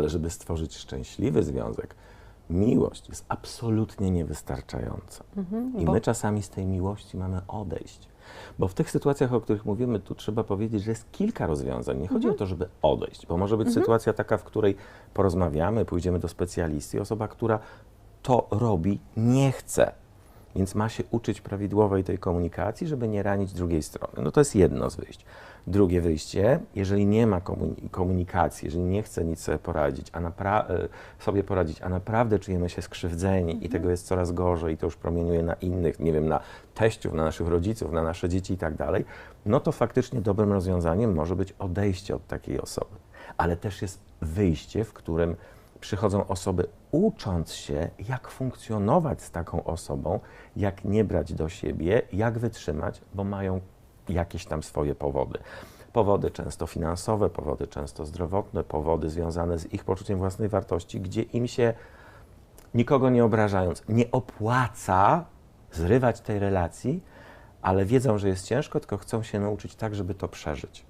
Ale żeby stworzyć szczęśliwy związek, miłość jest absolutnie niewystarczająca. I bo- my czasami z tej miłości mamy odejść. Bo w tych sytuacjach, o których mówimy, tu trzeba powiedzieć, że jest kilka rozwiązań. Nie chodzi o to, żeby odejść, bo może być sytuacja taka, w której porozmawiamy, pójdziemy do specjalisty osoba, która to robi, nie chce. Więc ma się uczyć prawidłowej tej komunikacji, żeby nie ranić drugiej strony. No to jest jedno z wyjść. Drugie wyjście, jeżeli nie ma komuni- komunikacji, jeżeli nie chce nic sobie poradzić, a napra- e, sobie poradzić, a naprawdę czujemy się skrzywdzeni i tego jest coraz gorzej i to już promieniuje na innych, nie wiem, na teściów, na naszych rodziców, na nasze dzieci i tak dalej, no to faktycznie dobrym rozwiązaniem może być odejście od takiej osoby. Ale też jest wyjście, w którym przychodzą osoby ucząc się, jak funkcjonować z taką osobą, jak nie brać do siebie, jak wytrzymać, bo mają jakieś tam swoje powody. Powody często finansowe, powody często zdrowotne, powody związane z ich poczuciem własnej wartości, gdzie im się, nikogo nie obrażając, nie opłaca zrywać tej relacji, ale wiedzą, że jest ciężko, tylko chcą się nauczyć tak, żeby to przeżyć.